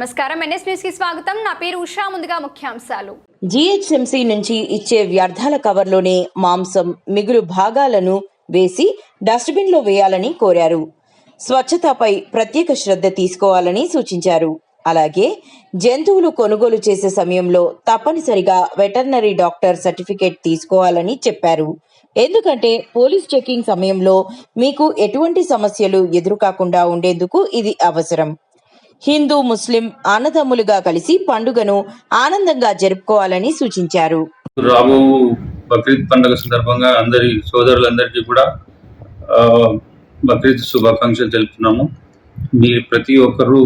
నమస్కారం. ఎన్ఎస్ న్యూస్కి స్వాగతం. నా పేరు ఉషా. ముందుగా ముఖ్యాంశాలు. జిహెచ్ఎంసీ నుంచి ఇచ్చే వ్యర్థాల కవర్లోనే మాంసం మిగులు భాగాలను వేసి డస్ట్బిన్లో వేయాలని కోరారు. స్వచ్ఛతపై ప్రత్యేక శ్రద్ధ తీసుకోవాలని సూచించారు. అలాగే జంతువులు కొనుగోలు చేసే సమయంలో తప్పనిసరిగా వెటర్నరీ డాక్టర్ సర్టిఫికేట్ తీసుకోవాలని చెప్పారు. ఎందుకంటే పోలీస్ చెకింగ్ సమయంలో మీకు ఎటువంటి సమస్యలు ఎదురుకాకుండా ఉండేందుకు ఇది అవసరం. హిందూ ముస్లిం అన్నదమ్ములుగా కలిసి పండుగను ఆనందంగా జరుపుకోవాలని సూచించారు. రాబో బక్రీద్ పండుగ సందర్భంగా అందరి సోదరులందరికీ కూడా బక్రీద్ శుభాకాంక్షలు తెలుపుతున్నాము. మీరు ప్రతి ఒక్కరూ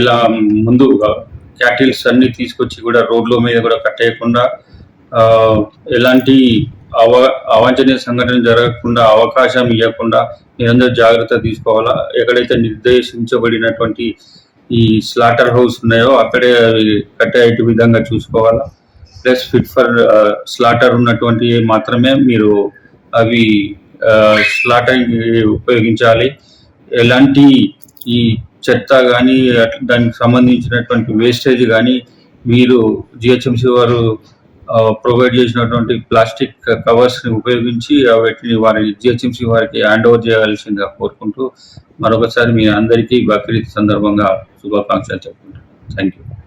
ఇలా ముందు క్యాటిల్స్ అన్ని తీసుకొచ్చి కూడా రోడ్ల మీద కూడా కట్టేయకుండా ఎలాంటి అవ అవాంఛనీయ సంఘటన జరగకుండా అవకాశం ఇవ్వకుండా మీరందరూ జాగ్రత్త తీసుకోవాలా? ఎక్కడైతే నిర్దేశించబడినటువంటి ఈ స్లాటర్ హౌస్ ఉన్నాయో అక్కడే అవి కట్టే విధంగా చూసుకోవాలా? ప్లస్ ఫిట్ ఫర్ స్లాటర్ ఉన్నటువంటి మాత్రమే మీరు అవి స్లాటర్ ఉపయోగించాలి. ఎలాంటి ఈ చెత్త కానీ దానికి సంబంధించినటువంటి వేస్టేజ్ కానీ మీరు జిహెచ్ఎంసీ వారు ప్రొవైడ్ చేసినటువంటి ప్లాస్టిక్ కవర్స్ని ఉపయోగించి వాటిని వారి జిహెచ్ఎంసి వారికి హ్యాండ్ ఓవర్ చేయాల్సిందిగా కోరుకుంటూ మరొకసారి మీ అందరికీ బక్రీద్ సందర్భంగా శుభాకాంక్షలు చెప్పుకుంటాను థ్యాంక్ యూ